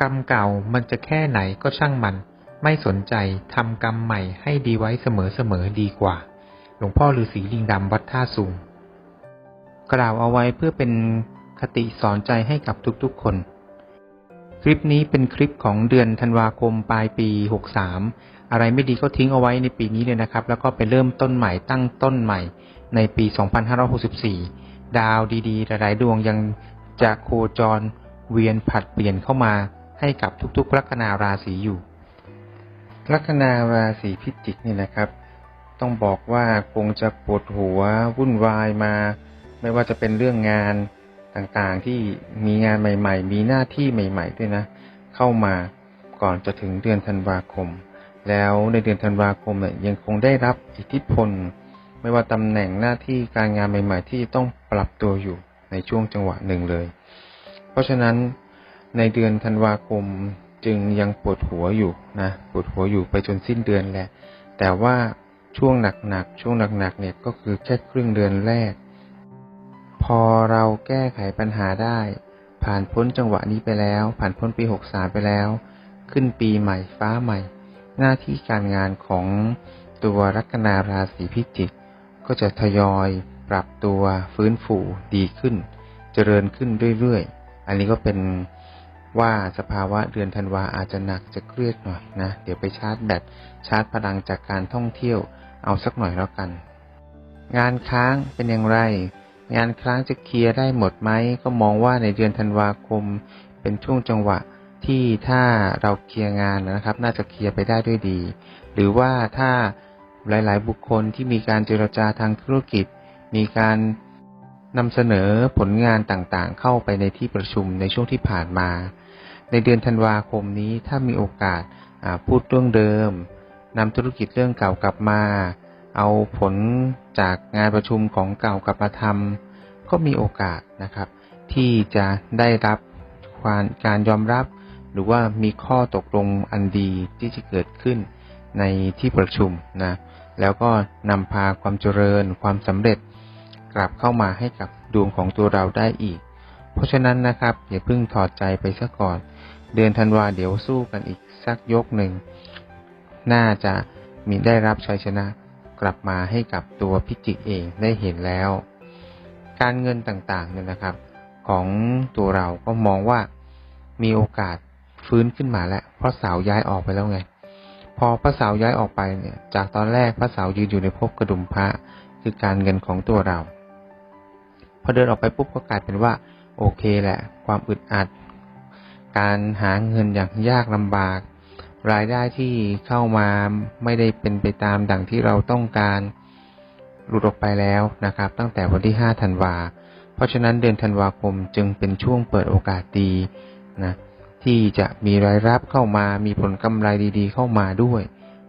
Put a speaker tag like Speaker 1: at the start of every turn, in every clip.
Speaker 1: กรรมเก่ามันจะแค่ไหนก็ช่างมัน ไม่สนใจทำกรรมใหม่ให้ดีไว้เสมอๆดีกว่า หลวงพ่อฤาษีลิงดำวัดท่าสูง กล่าวเอาไว้เพื่อเป็นคติสอนใจให้กับทุกๆคน คลิปนี้เป็นคลิปของเดือนธันวาคมปลายปี 63 อะไรไม่ดีก็ทิ้งเอาไว้ในปีนี้เลยนะครับ แล้วก็ไปเริ่มต้นใหม่ตั้งต้นใหม่ในปี 2564 ดาวดีๆ หลายๆดวงยังจะโคจรเวียนผัดเปลี่ยนเข้ามา ให้กับทุกๆลัคนาราศีอยู่ ลัคนาราศีพิจิกนี่นะครับ ต้องบอกว่าคงจะปวดหัววุ่นวายมา ไม่ว่าจะเป็นเรื่องงานต่างๆที่มีงานใหม่ ๆ มีหน้าที่ใหม่ ๆ ด้วยนะ เข้ามาก่อนจะถึงเดือนธันวาคม แล้วในเดือนธันวาคมเนี่ยยังคงได้รับอิทธิพล ไม่ว่าตำแหน่งหน้าที่การงานใหม่ ๆ ที่ต้องปรับตัวอยู่ในช่วงจังหวะหนึ่งเลย เพราะฉะนั้น ในเดือนธันวาคมจึงยังปวดหัวอยู่นะปวดหัวอยู่ไปจนสิ้นเดือนแหละ แต่ว่าช่วงหนักๆช่วงหนักๆเนี่ยก็คือแค่ครึ่งเดือนแรก พอเราแก้ไขปัญหาได้ ผ่านพ้นจังหวะนี้ไปแล้ว ผ่านพ้นปี63ไปแล้ว ขึ้นปีใหม่ฟ้าใหม่ หน้าที่การงานของตัวลัคนาราศีพิจิกก็จะทยอยปรับตัวฟื้นฟูดีขึ้น เจริญขึ้นเรื่อยๆ อันนี้ก็เป็น ว่าสภาวะเดือนธันวาอาจจะหนักจะเครียดหน่อยนะ เดี๋ยวไปชาร์จแบตชาร์จพลังจากการท่องเที่ยวเอาสักหน่อยแล้วกัน งานค้างเป็นอย่างไร งานค้างจะเคลียร์ได้หมดไหมก็มองว่าในเดือนธันวาคม เป็นช่วงจังหวะที่ถ้าเราเคลียร์งานนะครับ น่าจะเคลียร์ไปได้ด้วยดี หรือว่าถ้าหลาย ๆ บุคคลที่มีการเจรจาทางธุรกิจ มีการ นำเสนอผลงานต่างๆ เข้าไปในที่ประชุมในช่วงที่ผ่านมา ในเดือนธันวาคมนี้ถ้ามีโอกาสพูดเรื่องเดิมนำธุรกิจเรื่องเก่ากลับมา เอาผลจากงานประชุมของเก่ากลับมาทำก็มีโอกาสนะครับ ที่จะได้รับความการยอมรับ หรือว่ามีข้อตกลงอันดีที่จะเกิดขึ้นในที่ประชุมนะแล้วก็นำพาความเจริญความสำเร็จ กลับเข้ามาให้กับดวงของตัวเราได้อีก เพราะฉะนั้นนะครับอย่าเพิ่งถอดใจไปซะก่อน เดือนธันวาเดี๋ยวสู้กันอีกสักยกหนึ่ง น่าจะมีได้รับชัยชนะกลับมาให้กับตัวพิจิกเองได้เห็นแล้ว การเงินต่างๆเนี่ยนะครับ ของตัวเราก็มองว่ามีโอกาสฟื้นขึ้นมาแล้ว เพราะสาวย้ายออกไปแล้วไง พอพระสาวย้ายออกไปเนี่ย จากตอนแรกพระสาวยืนอยู่ในภพกระดุมพระคือการเงินของตัวเรา พอเดินออกไปปุ๊บก็กลายเป็นว่า โอเคแหละ ความอึดอัด การหาเงินอย่างยากลำบาก รายได้ที่เข้ามาไม่ได้เป็นไปตามดังที่เราต้องการหลุดออกไปแล้วนะครับ ตั้งแต่วันที่5ธันวา เพราะฉะนั้นเดือนธันวาคมจึงเป็นช่วงเปิดโอกาสดีนะที่จะมีรายรับเข้ามามีผลกำไรดีๆ เข้ามาด้วย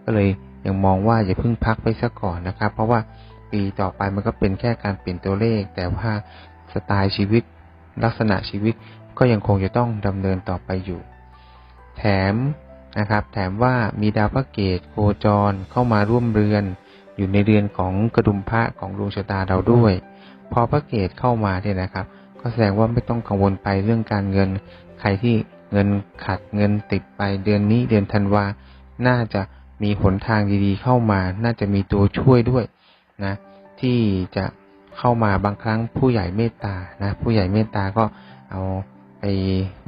Speaker 1: ก็เลยยังมองว่าอย่าเพิ่งพักไปซะก่อนนะครับ เพราะว่า ปีต่อไปมันก็เป็นแค่การเปลี่ยนตัวเลข แต่ว่าสไตล์ชีวิต ลักษณะชีวิตก็ยังคงจะต้องดำเนินต่อไปอยู่ แถมนะครับแถมว่ามีดาวพระเกตโคจรเข้ามาร่วมเรือน อยู่ในเรือนของกระดุมพระของดวงชะตาเราด้วย พอพระเกตเข้ามาเนี่ยนะครับ ก็แสดงว่าไม่ต้องกังวลไปเรื่องการเงิน ใครที่เงินขัดเงินติดไปเดือนนี้เดือนธันวา น่าจะมีหนทางดีๆเข้ามา น่าจะมีตัวช่วยด้วย นะที่จะเข้ามาบางครั้งผู้ใหญ่เมตตานะผู้ใหญ่เมตตาก็เอาไป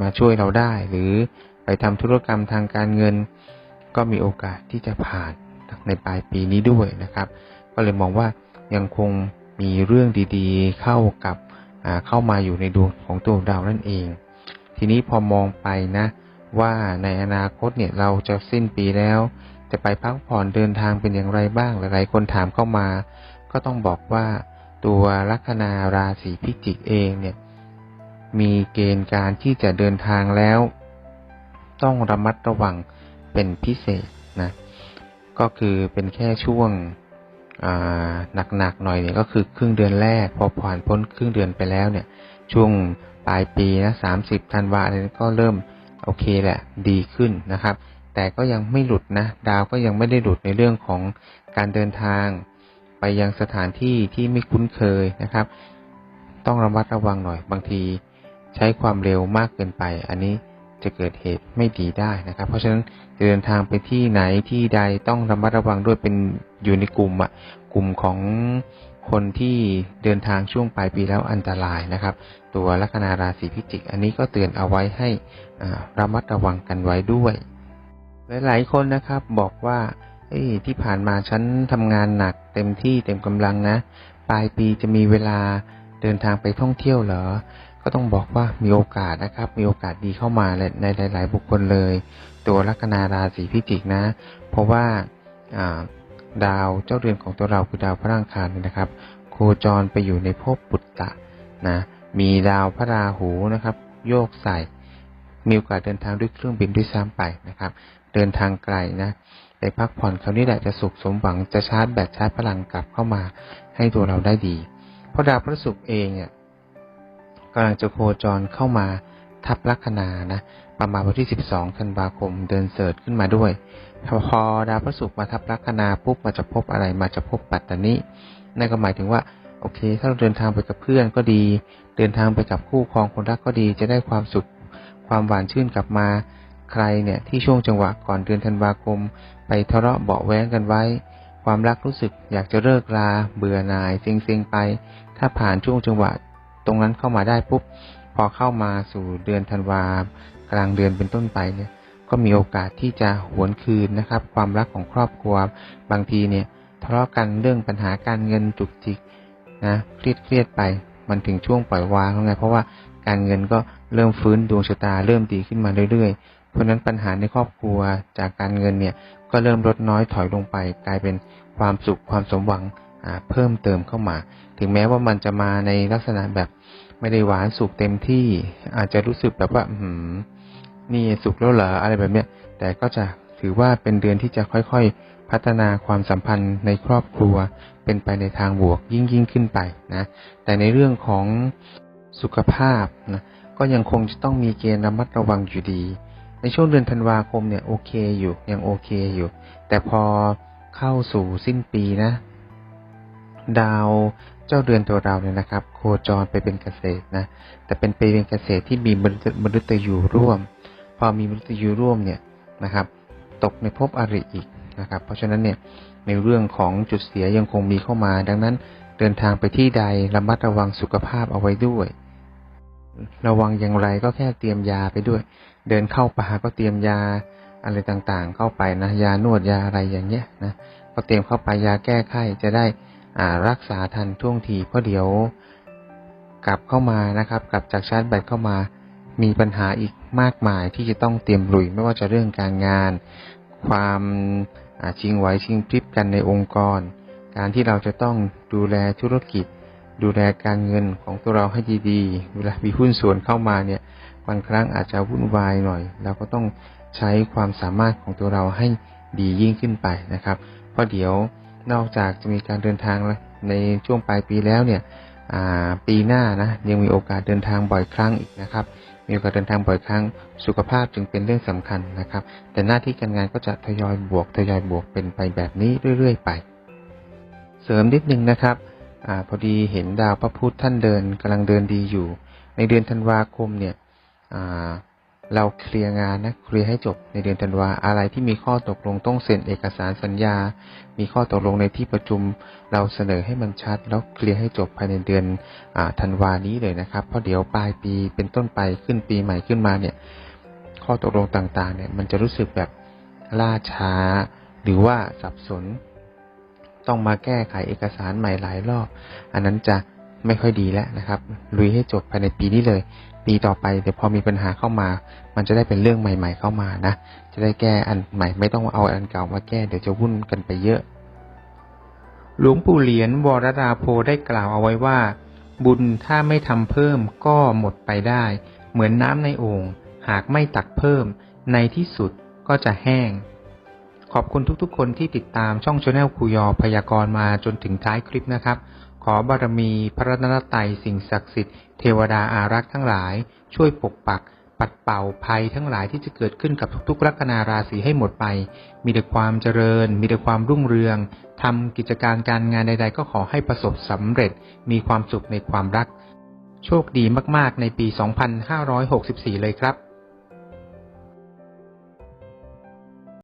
Speaker 1: มาช่วยเราได้ หรือไปทำธุรกรรมทางการเงิน ก็มีโอกาสที่จะผ่านในปลายปีนี้ด้วยนะครับ ก็เลยมองว่ายังคงมีเรื่องดีๆ เข้ากับเข้ามาอยู่ในดวงของตัวเรานั่นเอง ทีนี้พอมองไปนะ ว่าในอนาคตเนี่ยเราจะสิ้นปีแล้ว จะไปพักผ่อนเดินทางเป็นอย่างไรบ้างหลายๆคนถามเข้ามา ก็ต้องบอกว่าตัวลัคนาราศีพิจิกเองเนี่ย มีเกณฑ์การที่จะเดินทางแล้ว ต้องระมัดระวังเป็นพิเศษนะ ก็คือเป็นแค่ช่วงหนักๆหน่อยเนี่ยก็คือครึ่งเดือนแรก พอผ่านพ้นครึ่งเดือนไปแล้วเนี่ย ช่วงปลายปีนะสามสิบธันวาเนี่ยก็เริ่มโอเคแหละดีขึ้นนะครับ แต่ก็ยังไม่หลุดนะ ดาวก็ยังไม่ได้หลุดในเรื่องของการเดินทาง ไปยังสถานที่ที่ไม่คุ้นเคยนะครับ ต้องระมัดระวังหน่อย บางทีใช้ความเร็วมากเกินไป อันนี้จะเกิดเหตุไม่ดีได้นะครับ เพราะฉะนั้นจะเดินทางไปที่ไหนที่ใดต้องระมัดระวังด้วยเป็นอยู่ในกลุ่มอะกลุ่มของคนที่เดินทางช่วงปลายปีแล้วอันตรายนะครับ ตัวลัคนาราศีพิจิก อันนี้ก็เตือนเอาไว้ให้ระมัดระวังกันไว้ด้วย หลายๆคนนะครับบอกว่า เอ้ยที่ผ่านมาฉันทำงานหนักเต็มที่เต็มกำลังนะ ปลายปีจะมีเวลาเดินทางไปท่องเที่ยวเหรอ ก็ต้องบอกว่ามีโอกาสนะครับ มีโอกาสดีเข้ามาในหลาย ๆ บุคคลเลย ตัวลัคนาราศีพิจิกนะ เพราะว่าดาวเจ้าเรือนของตัวเราคือดาวพระอังคารเนี่ยนะครับ โคจรไปอยู่ในภพปุตตะนะ มีดาวพระราหูนะครับ โยกใส่ มีโอกาสเดินทางด้วยเครื่องบินด้วยซ้ำไปนะครับ เดินทางไกลนะ ไปพักผ่อนคราวนี้แหละจะสุขสมหวังจะชาร์จแบตชาร์จพลังกลับเข้ามาให้ตัวเราได้ดี เพราะดาวพระศุกร์เองเนี่ยกำลังจะโคจรเข้ามาทับลัคนานะประมาณวันที่ 12ธันวาคมเดินเสริร์ชขึ้นมาด้วยพอดาวพระศุกร์มาทับลัคนาปุ๊บมาจะพบอะไรมาจะพบปัตตานินั่นก็หมายถึงว่าโอเค ถ้าเราเดินทางไปกับเพื่อนก็ดี เดินทางไปกับคู่ครองคนรักก็ดี จะได้ความสุขความหวานชื่นกลับมา ใครเนี่ยที่ช่วงจังหวะก่อนเดือนธันวาคม ไปทะเลาะเบาแว้งกันไว้ ความรักรู้สึกอยากจะเลิกลาเบื่อหน่ายเซ็งๆไป ถ้าผ่านช่วงจังหวะตรงนั้นเข้ามาได้ปุ๊บพอเข้ามาสู่เดือนธันวากลางเดือนเป็นต้นไปเนี่ย ก็มีโอกาสที่จะหวนคืนนะครับ ความรักของครอบครัว บางทีเนี่ยทะเลาะกันเรื่องปัญหาการเงินจุกจิกนะเครียดเครียดไป มันถึงช่วงปล่อยวางแล้วไงเพราะว่าการเงินก็เริ่มฟื้นดวงชะตาเริ่มดีขึ้นมาเรื่อย เพราะนั้นปัญหาในครอบครัวจากการเงินเนี่ยก็เริ่มลดน้อยถอยลงไป กลายเป็นความสุขความสมหวังเพิ่มเติมเข้ามา ถึงแม้ว่ามันจะมาในลักษณะแบบไม่ได้หวานสุขเต็มที่อาจจะรู้สึกแบบว่าอืมนี่สุขแล้วเหรออะไรแบบเนี้ยแต่ก็จะถือว่าเป็นเดือนที่จะค่อยๆ พัฒนาความสัมพันธ์ในครอบครัว เป็นไปในทางบวกยิ่งยิ่งขึ้นไปนะแต่ในเรื่องของสุขภาพนะก็ยังคงจะต้องมีเกณฑ์ระมัดระวังอยู่ดี ในช่วงเดือนธันวาคมเนี่ยโอเคอยู่ยังโอเคอยู่ แต่พอเข้าสู่สิ้นปีนะ ดาวเจ้าเดือนตัวเราเนี่ยนะครับ โคจรไปเป็นเกษตรนะ แต่เป็นไปเป็นเกษตรที่มีมนุษย์ตยูร่วม พอมีมนุษย์ยูร่วมเนี่ยนะครับ ตกในภพอริอีกนะครับ เพราะฉะนั้นเนี่ยในเรื่องของจุดเสียยังคงมีเข้ามา ดังนั้นเดินทางไปที่ใดระมัดระวังสุขภาพเอาไว้ด้วย ระวังอย่างไรก็แค่เตรียมยาไปด้วย เดินเข้าป่าก็เตรียมยาอะไรต่างๆ เข้าไปนะยานวดยาอะไรอย่างเงี้ยนะก็เตรียมเข้าไปยาแก้ไขจะได้อ่ารักษาทันท่วงทีเพราะเดี๋ยวกลับเข้ามานะครับ กลับจากชาร์จแบตเข้ามา มีปัญหาอีกมากมายที่จะต้องเตรียมลุยไม่ว่าจะเรื่องการงาน ความชิงไหวชิงพริบกันในองค์กร การที่เราจะต้องดูแลธุรกิจ ดูแลการเงินของตัวเราให้ดีๆ เวลามีหุ้นส่วนเข้ามาเนี่ย บางครั้งอาจจะวุ่นวายหน่อย เราก็ต้องใช้ความสามารถของตัวเราให้ดียิ่งขึ้นไปนะครับ เพราะเดี๋ยวนอกจากจะมีการเดินทางในช่วงปลายปีแล้วเนี่ยปีหน้านะยังมีโอกาสเดินทางบ่อยครั้งอีกนะครับ มีโอกาสเดินทางบ่อยครั้ง สุขภาพจึงเป็นเรื่องสำคัญนะครับ แต่หน้าที่การงานก็จะทยอยบวกทยอยบวกเป็นไปแบบนี้เรื่อยๆไป เสริมนิดนึงนะครับอพอดีเห็นดาวพระพุธท่านเดินกำลังเดินดีอยู่ ในเดือนธันวาคมเนี่ย เราเคลียร์งานนะเคลียร์ให้จบในเดือนธันวาอะไรที่มีข้อตกลงต้องเซ็นเอกสารสัญญา มีข้อตกลงในที่ประชุม เราเสนอให้มันชัด แล้วเคลียร์ให้จบภายในเดือนธันวานี้เลยนะครับ เพราะเดี๋ยวปลายปีเป็นต้นไปขึ้นปีใหม่ขึ้นมาเนี่ย ข้อตกลงต่างๆเนี่ยมันจะรู้สึกแบบล่าช้า หรือว่าสับสน ต้องมาแก้ไขเอกสารใหม่หลายรอบ อันนั้นจะ ไม่ค่อยดีแล้วนะครับ ลุยให้จบภายในปีนี้เลย ปีต่อไปเดี๋ยวพอมีปัญหาเข้ามา มันจะได้เป็นเรื่องใหม่ ๆ เข้ามานะ จะได้แก้อันใหม่ ไม่ต้องเอาอันเก่ามาแก้เดี๋ยวจะวุ่นกันไปเยอะ หลวงปู่เหรียญวรดาโพได้กล่าวเอาไว้ว่า บุญถ้าไม่ทำเพิ่มก็หมดไปได้ เหมือนน้ำในโอ่งหากไม่ตักเพิ่ม ในที่สุดก็จะแห้ง ขอบคุณทุกๆ คนที่ติดตามช่องชาแนลครูยอพยากรณ์มาจนถึงท้ายคลิปนะครับ ขอบารมีพระรัตนตรัยสิ่งศักดิ์สิทธิ์เทวดาอารักษ์ทั้งหลาย ช่วยปกปัก ปัดเป่าภัยทั้งหลายที่จะเกิดขึ้นกับทุกๆลัคนาราศีให้หมดไป มีแต่ความเจริญ มีแต่ความรุ่งเรืองทำกิจการการงานใด ๆ ก็ขอให้ประสบสำเร็จ มีความสุขในความรัก โชคดีมากๆในปี 2564 เลยครับ